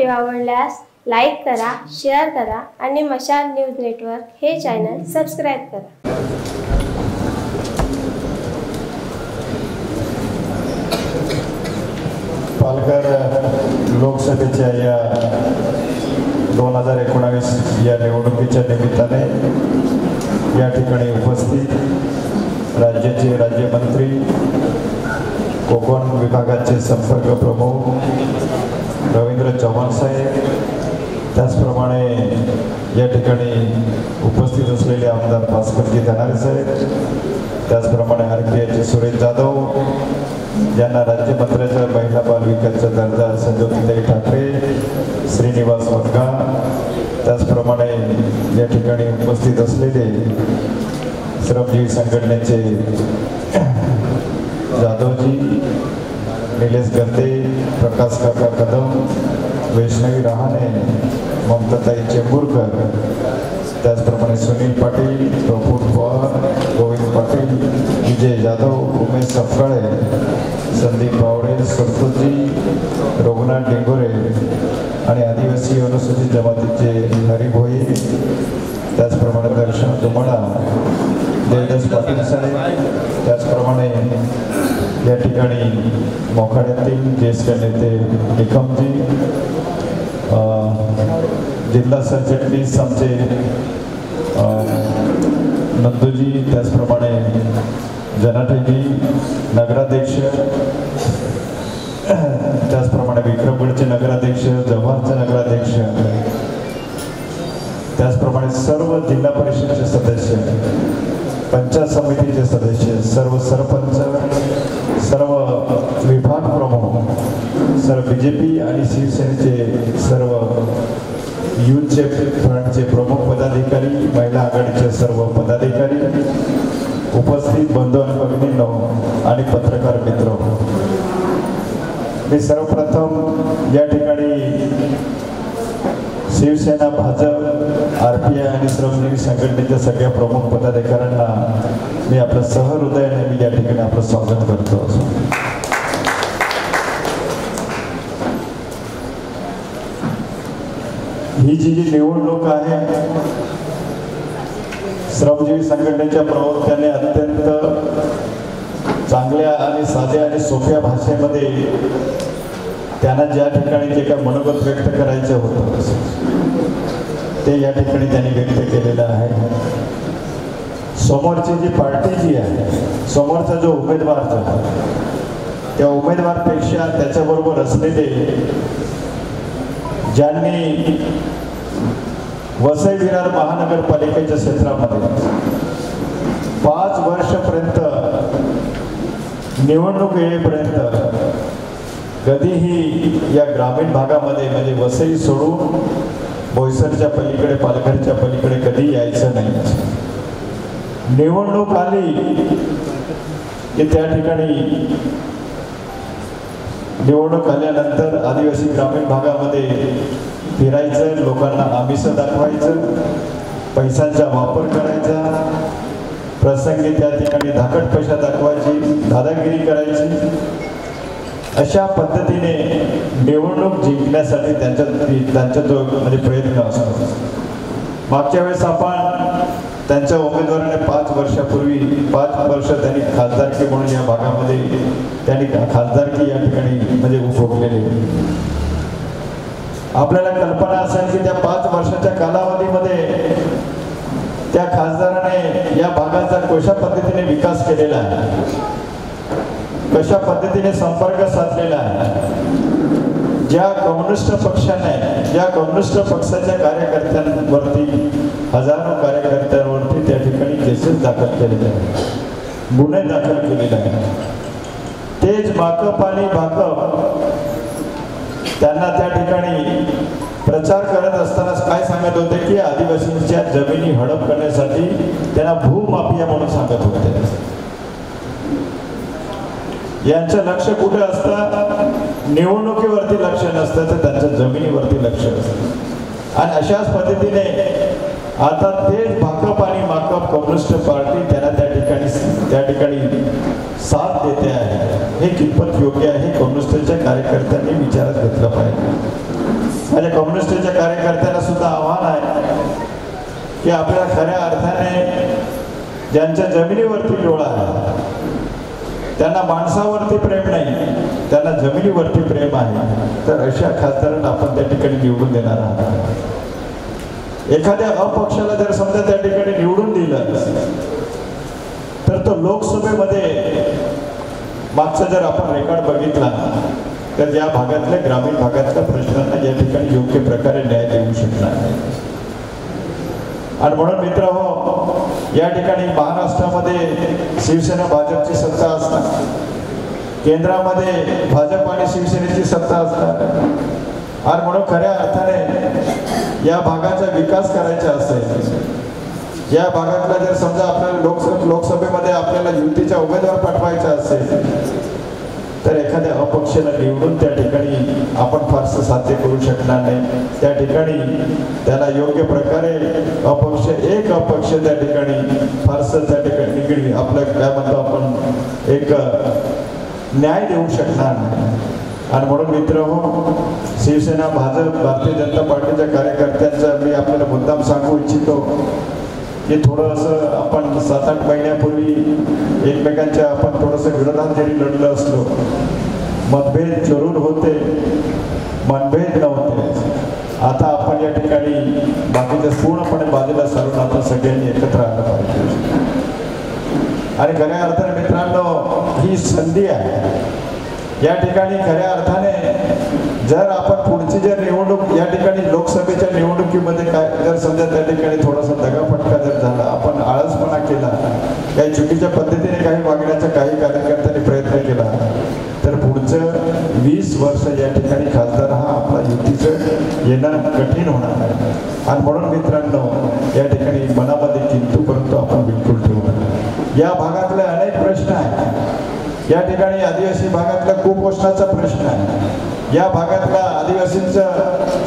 Video आवडल्यास like करा share करा आणि मशाल न्यूज नेटवर्क हे चॅनल सबस्क्राईब करा. पालघर लोकसभेच्या या दोन हजार एकोणावीस या निवडणुकीच्या निमित्ताने या ठिकाणी उपस्थित राज्याचे राज्यमंत्री कोकण विभागाचे संपर्क प्रमुख रवींद्र चव्हाण साहेब त्याचप्रमाणे या ठिकाणी उपस्थित असलेले आमदार भास्करजी धनारे साहेब त्याचप्रमाणे आर पी आयचे सुरेश जाधव ज्यांना राज्यमंत्र्याच्या महिला बाल दर्जा संजोतीताई ठाकरे श्रीनिवास वनगा त्याचप्रमाणे या ठिकाणी उपस्थित असलेले श्रमजीवी संघटनेचे निलेश गंदे प्रकाश काका कदम वैष्णवी रहाणे ममताताई चेंबूरकर त्याचप्रमाणे सुनील पाटील प्रफुल पवार गोविंद पाटील विजय जाधव उमेश सफकाळे संदीप बावडे सरतोजी रघुनाथ डेंगोरे आणि आदिवासी अनुसूचित जमातीचे हरी भोई त्याचप्रमाणे दर्शन तुम्हाला देवदास पाटील साहेब त्याचप्रमाणे या ठिकाणी मोखाड्यातील ज्येष्ठ नेते निकमजी जिल्हा सरचिटणीस आमचे नंदूजी त्याचप्रमाणे जनाठेजी नगराध्यक्ष त्याचप्रमाणे विक्रमगडचे नगराध्यक्ष जव्हारचे नगराध्यक्ष त्याचप्रमाणे सर्व जिल्हा परिषदचे सदस्य पंचायत समितीचे सदस्य सर्व सरपंच सर्व विभाग प्रमुख सर्व बी जे पी आणि शिवसेनेचे सर्व युथचे फ्रंटचे प्रमुख पदाधिकारी महिला आघाडीचे सर्व पदाधिकारी उपस्थित बंधू आणि भगिनींनो आणि पत्रकार मित्र. मी सर्वप्रथम या ठिकाणी Shivsena Bhajap R P I आणि श्रमजीवी संघटनेच्या सगळ्या प्रमुख पदाधिकाऱ्यांना मी आपलं सहृदयाने मी या ठिकाणी आपलं स्वागत करतो. ही जी जी निवडणूक आहे श्रमजीवी संघटनेच्या प्रवक्त्याने अत्यंत चांगल्या आणि साध्या आणि सोप्या भाषेमध्ये त्यांना ज्या ठिकाणी जे काय मनोगत व्यक्त करायचं होतं ते या ठिकाणी त्यांनी व्यक्त केलेलं आहे. समोरची जी पार्टी जी आहे समोरचा जो उमेदवार जो त्या उमेदवारपेक्षा त्याच्याबरोबर असलेले ज्यांनी वसई विरार महानगरपालिकेच्या क्षेत्रामध्ये पाच वर्षपर्यंत निवडणूक येईपर्यंत कधीही या ग्रामीण भागामध्ये म्हणजे वसई सोडून बोईसरच्या पलीकडे पालघरच्या पलीकडे कधी यायचं नाही. निवडणूक आली की त्या ठिकाणी निवडणूक आल्यानंतर आदिवासी ग्रामीण भागामध्ये फिरायचं लोकांना आमिष दाखवायचं पैशांचा वापर करायचा प्रसंगी त्या ठिकाणी धाकट पैसा दाखवायची दादागिरी करायची. अशा पद्धतीने निवडणूक जिंकण्यासाठी त्यांच्या त्यांचा जो म्हणजे प्रयत्न असतो. मागच्या वेळेस आपण त्यांच्या उमेदवाराने पाच वर्षापूर्वी पाच वर्ष त्यांनी खासदारकी म्हणून या भागामध्ये त्यांनी खासदारकी या ठिकाणी म्हणजे उपभोगलेली आपल्याला कल्पना असेल की त्या पाच वर्षाच्या कालावधीमध्ये त्या खासदाराने या भागाचा कशा पद्धतीने विकास केलेला आहे? कशा पद्धतीने संपर्क साधलेला आहे? ज्या कम्युनिस्ट पक्षाने ज्या कम्युनिस्ट पक्षाच्या कार्यकर्त्यांवरती हजारो कार्यकर्त्यांवरती त्या ठिकाणी केसेस दाखल केलेले आहेत. गुन्हे दाखल केलेले आहेत. तेच माकप आणि भाकप त्यांना त्या ठिकाणी प्रचार करत असताना काय सांगत होते की आदिवासींच्या जमिनी हडप करण्यासाठी त्यांना भूमाफिया म्हणून सांगत होते. यांचं लक्ष कुठे असतं? निवडणुकीवरती लक्ष नसतं तर त्यांच्या जमिनीवरती लक्ष असतं आणि अशाच पद्धतीने आता तेच भाकप आणि माकप कम्युनिस्ट पार्टी त्यांना त्या ठिकाणी त्या ठिकाणी साथ देते आहे. हे कितपत योग्य आहे? कम्युनिस्टच्या कार्यकर्त्यांनी विचारात घेतलं पाहिजे. म्हणजे कम्युनिस्टच्या कार्यकर्त्यांना सुद्धा आव्हान आहे की आपल्या खऱ्या अर्थाने ज्यांच्या जमिनीवरती डोळा आहे त्यांना माणसावरती प्रेम नाही त्यांना जमिनीवरती प्रेम आहे. तर अशा खासदारांना आपण त्या ठिकाणी निवडून देणार आहात. एखाद्या अपक्षाला जर समजा त्या ठिकाणी निवडून दिलं तर तो लोकसभेमध्ये मागचा जर आपण रेकॉर्ड बघितला तर या भागातल्या ग्रामीण भागातल्या प्रश्नांना या ठिकाणी योग्य प्रकारे न्याय देऊ शकणार नाही. आणि म्हणून मित्र हो या ठिकाणी महाराष्ट्रामध्ये शिवसेना भाजपची सत्ता असणार. केंद्रामध्ये भाजप आणि शिवसेनेची सत्ता असणार. आणि म्हणून खऱ्या अर्थाने या भागाचा विकास करायचा असेल या भागातला जर समजा आपल्याला लोकसभेमध्ये आपल्याला युतीचा उमेदवार पाठवायचा असेल तर एखाद्या अपक्षाला निवडून त्या ठिकाणी आपण फारसं साध्य करू शकणार नाही. त्या ठिकाणी त्याला योग्य प्रकारे अपक्ष एक अपक्ष त्या ठिकाणी फारसं त्या ठिकाणी निगडी आपलं काय म्हणतो आपण एक न्याय देऊ शकणार नाही. आणि म्हणून मित्र हो शिवसेना भाजप भारतीय जनता पार्टीच्या कार्यकर्त्यांचा मी आपल्याला मुद्दाम सांगू इच्छितो. की थोडंसं आपण सात आठ महिन्यापूर्वी एकमेकांच्या आपण थोडंसं विरोधात जरी लढलं असलो. मतभेद जरूर होते मनभेद नव्हते. आता आपण या ठिकाणी बाकीच्या पूर्णपणे बाजूला सारून आपण सगळ्यांनी एकत्र आलं पाहिजे. आणि खऱ्या अर्थाने मित्रांनो ही संधी आहे. या ठिकाणी खऱ्या अर्थाने जर आपण पुढची जर निवडणूक या ठिकाणी लोकसभेच्या निवडणुकीमध्ये काय जर समजा त्या ठिकाणी थोडासा दगाफटका जर झाला आपण आळसपणा केला काही चुकीच्या पद्धतीने काही वागण्याचा काही कार्यकर्त्यांनी प्रयत्न केला तर पुढचं वीस वर्ष या ठिकाणी खासदार हा आपला युतीचं येणं कठीण होणार आहे आणि म्हणून मित्रांनो या ठिकाणी मनामध्ये किंतू परंतु आपण बिलकुल ठेवू या भागात या ठिकाणी आदिवासी भागातला कुपोषणाचा प्रश्न आहे. या भागातला आदिवासींचा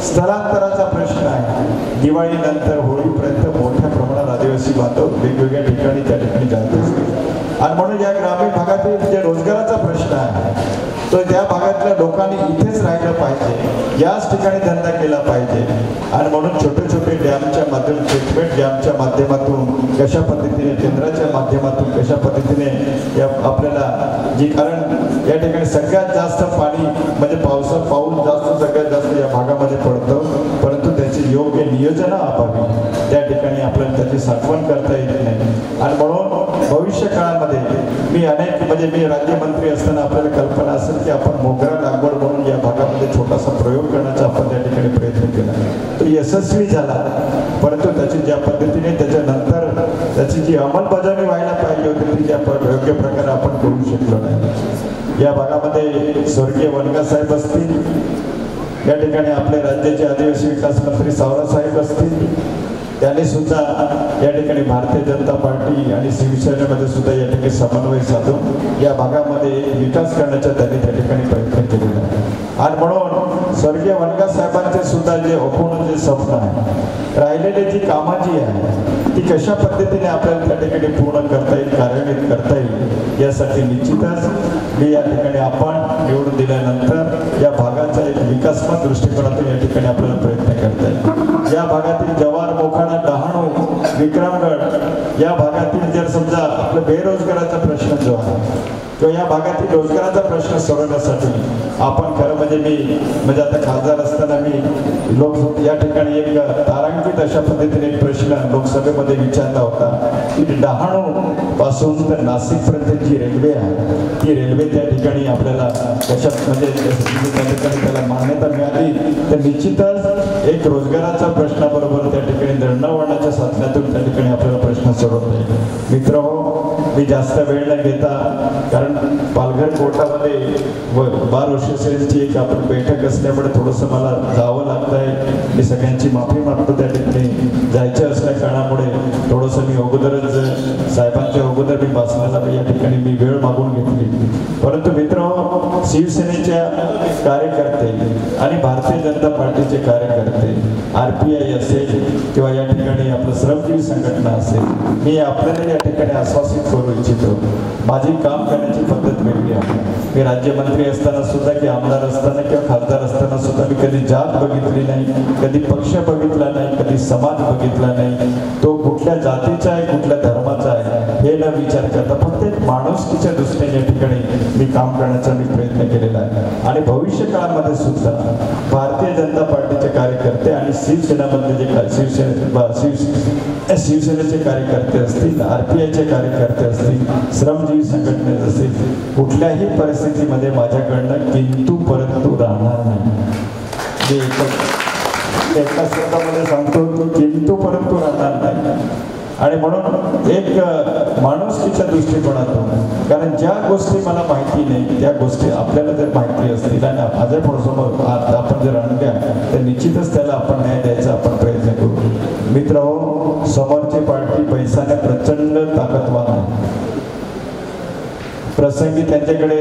स्थलांतराचा प्रश्न आहे. दिवाळीनंतर होळीपर्यंत मोठ्या प्रमाणात आदिवासी बांधव वेगवेगळ्या ठिकाणी त्या ठिकाणी जात असतात. आणि म्हणून या ग्रामीण भागातील जे रोजगाराचा प्रश्न आहे तो त्या भागातल्या लोकांनी इथेच राहिलं पाहिजे. याच ठिकाणी धंदा केला पाहिजे. आणि म्हणून छोटे छोटे डॅमच्या माध्यम ट्रीटमेंट डॅमच्या माध्यमातून कशा पद्धतीने केंद्राच्या माध्यमातून कशा पद्धतीने या आपल्याला जी कारण या ठिकाणी सगळ्यात जास्त पाणी म्हणजे पावसा पाऊस जास्त सगळ्यात जास्त या भागामध्ये पडतं. परंतु त्याची योग्य नियोजन अभावी त्या ठिकाणी आपल्याला त्याची साठवण करता येत नाही. आणि म्हणून भविष्य काळामध्ये मी अनेक म्हणजे मी राज्यमंत्री असताना आपल्याला कल्पना असेल की आपण मोगरा लागवड म्हणून या भागामध्ये छोटासा प्रयोग करण्याचा आपण त्या ठिकाणी प्रयत्न केला. तो यशस्वी झाला. परंतु त्याची ज्या पद्धतीने त्याच्यानंतर त्याची जी अंमलबजावणी व्हायला पाहिजे होती ती आपण योग्य प्रकारे आपण करू शकलो नाही. या भागामध्ये स्वर्गीय वनगा साहेब असतील. या ठिकाणी आपले राज्याचे आदिवासी विकास मंत्री सावरा साहेब असतील. त्याने सुद्धा या ठिकाणी भारतीय जनता पार्टी आणि शिवसेनेमध्ये सुद्धा या ठिकाणी समन्वय साधून या भागामध्ये विकास करण्याचा त्यांनी त्या ठिकाणी प्रयत्न केलेला आहे. आणि म्हणून स्वर्गीय वनगा साहेबांचे सुद्धा जे अपूर्ण जे स्वप्न आहे राहिलेली जी कामं जी आहे ती कशा पद्धतीने आपल्याला त्या ठिकाणी पूर्ण करता येईल कार्यान्वित करता येईल यासाठी निश्चितच मी या ठिकाणी आपण निवडून दिल्यानंतर या भागाचा एक विकासमय दृष्टिकोनातून या ठिकाणी आपल्याला प्रयत्न करता येईल. या भागातील जवार मोखाडा डहाणू विक्रमगड या भागातील जर समजा आपला बेरोजगाराचा प्रश्न जो आहे किंवा या भागातील रोजगाराचा प्रश्न सोडवण्यासाठी आपण खरं म्हणजे मी म्हणजे आता खासदार असताना मी लोक या ठिकाणी एक तारांकित अशा पद्धतीने एक प्रश्न लोकसभेमध्ये विचारला होता की डहाणू पासून तर नाशिकपर्यंत जी रेल्वे आहे ती रेल्वे त्या ठिकाणी आपल्याला कशा म्हणजे त्या ठिकाणी त्याला मान्यता मिळाली तर निश्चितच एक रोजगाराचा प्रश्नाबरोबर त्या ठिकाणी दळणवळणाच्या साधनातून त्या ठिकाणी आपल्याला प्रश्न सोडवता येईल. मित्र हो मी जास्त वेळ न घेता कारण पालघर कोर्टामध्ये व बार असोसिएशनची एक आपण बैठक असल्यामुळे थोडंसं मला जावं लागत आहे मी सगळ्यांची माफी मागतो त्या ठिकाणी. जायचं असल्या कारणामुळे थोडंसं मी अगोदरच साहेबांच्या अगोदर मी भाषणाला या ठिकाणी मी वेळ मागून घेतली. परंतु मित्र शिवसेनेच्या कार्यकर्ते आणि भारतीय जनता पार्टीचे कार्यकर्ते आर पी आय असेल किंवा या ठिकाणी संघटना असेल मी आपल्याला या ठिकाणी आश्वासित करू इच्छितो. माझी काम करण्याची पद्धत वेगळी आहे. मी राज्यमंत्री असताना सुद्धा की आमदार असताना किंवा खासदार असताना सुद्धा मी कधी जात बघितली नाही कधी पक्ष बघितला नाही कधी समाज बघितला नाही. तो कुठल्या जातीचा आहे कुठल्या धर्माचा आहे हे न विचार करता फक्त एक माणुसकीच्या दृष्टीने या ठिकाणी मी काम करण्याचा मी प्रयत्न केलेला आहे. आणि भविष्य काळामध्ये सुद्धा भारतीय जनता पार्टीचे शिवसेनामधले जे का- शिवसेने शिव शिवसेनेचे कार्यकर्ते असतील आर पी आयचे कार्यकर्ते असतील श्रमजीवी संघटनेचे असतील कुठल्याही परिस्थितीमध्ये माझ्याकडनं किंतु परंतु राहणार नाही. एका शब्दामध्ये सांगतो किंतू किंतु परंतु राहणार नाही. आणि म्हणून एक माणुसकीच्या दृष्टिकोनातून कारण ज्या गोष्टी मला माहिती नाही त्या गोष्टी आपल्याला जर माहिती असतील आणि माझ्यासमोर आपण जर आणल्या तर निश्चितच त्याला आपण न्याय द्यायचा आपण प्रयत्न करू. मित्र हो समोरची पार्टी पैशाने प्रचंड ताकदवान आहे. प्रसंगी त्यांच्याकडे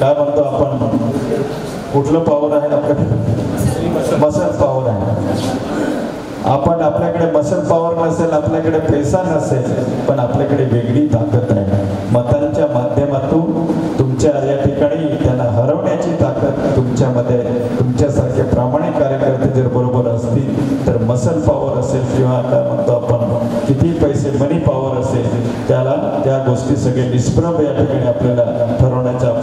काय म्हणतो आपण? कुठलं पावर आहे आपल्याकडे? मसल पावर आपण आपल्याकडे मसल पॉवर नसेल आपल्याकडे पैसा नसेल पण आपल्याकडे वेगळी ताकद आहे. मतांच्या माध्यमातून तुमच्या या ठिकाणी त्यांना हरवण्याची ताकद तुमच्यामध्ये तुमच्यासारखे प्रामाणिक कार्यकर्ते जर बरोबर असतील तर मसल पॉवर असेल किंवा काय म्हणतो आपण किती पैसे मनी पॉवर असेल त्याला त्या गोष्टी सगळे निष्प्रभ या ठिकाणी आपल्याला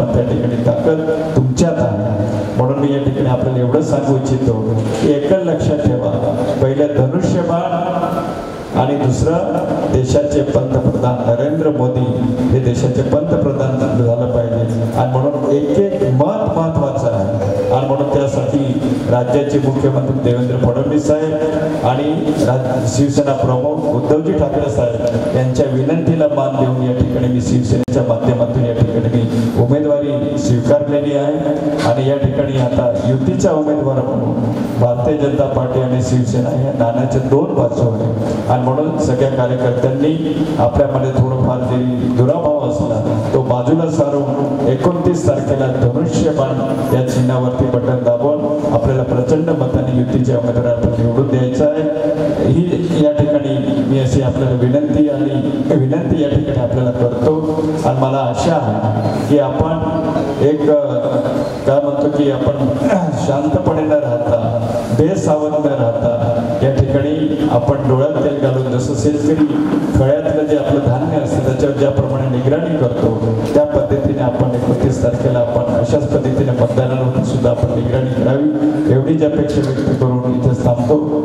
आपण त्या ठिकाणी ताकद तुमच्यात आहे म्हणून मी या ठिकाणी आपल्याला एवढं सांगू इच्छितो की एकच लक्षात ठेवा. पहिलं धनुष्यबाण आणि दुसरं देशाचे पंतप्रधान नरेंद्र मोदी हे देशाचे पंतप्रधान झालं पाहिजे. आणि म्हणून एक एक मत महत्वाचं आहे. आणि म्हणून त्यासाठी राज्याचे मुख्यमंत्री देवेंद्र फडणवीस साहेब आणि राज- शिवसेना प्रमुख उद्धवजी ठाकरे साहेब यांच्या विनंतीला मान देऊन या ठिकाणी मी यांच्या माध्यमातून या ठिकाणी मी उमेदवारी स्वीकारलेली आहे. आणि या ठिकाणी आता युतीचा उमेदवार म्हणून भारतीय जनता पार्टी आणि शिवसेना या नाण्याच्या दोन बाजू आहे आणि म्हणून सगळ्या कार्यकर्त्यांनी आपल्यामध्ये थोडंफार जरी दुराभाव असला तो बाजूला सारून एकोणतीस तारखेला धनुष्यबाण या चिन्हावरती बटन दाबून आपल्याला प्रचंड मताने युतीच्या उमेदवाराला निवडून द्यायचा आहे. मी अशी आपल्याला विनंती आणि विनंती या ठिकाणी आपल्याला करतो. आणि मला आशा आहे की आपण एक काय म्हणतो की आपण शांतपणे न राहता बेसावध न राहता या ठिकाणी आपण डोळ्यात तेल घालून जसं शेतकरी खळ्यातलं जे आपलं धान्य असतं त्याच्यावर ज्याप्रमाणे निगराणी करतो त्या पद्धतीने आपण एकतीस तारखेला आपण अशाच पद्धतीने मतदानावर सुद्धा आपण निगराणी करावी. एवढीच अपेक्षा व्यक्त करून इथे थांबतो.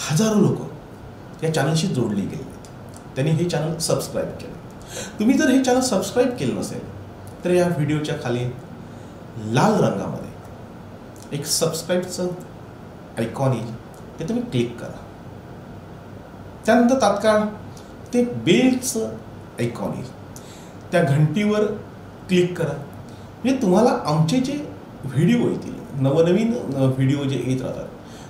हजारो लोक या चॅनलशी जोडली गेली. आहेत त्यांनी हे चॅनल सबस्क्राईब केलं. तुम्ही जर हे चॅनल सबस्क्राईब केलं नसेल तर या व्हिडिओच्या खाली लाल रंगामध्ये एक सबस्क्राईबचं आयकॉन येईल. ते तुम्ही क्लिक करा. त्यानंतर तात्काळ ते बेलचं आयकॉन येईल. त्या घंटीवर क्लिक करा. म्हणजे तुम्हाला आमचे जे व्हिडिओ येतील नवनवीन व्हिडिओ जे येत राहतात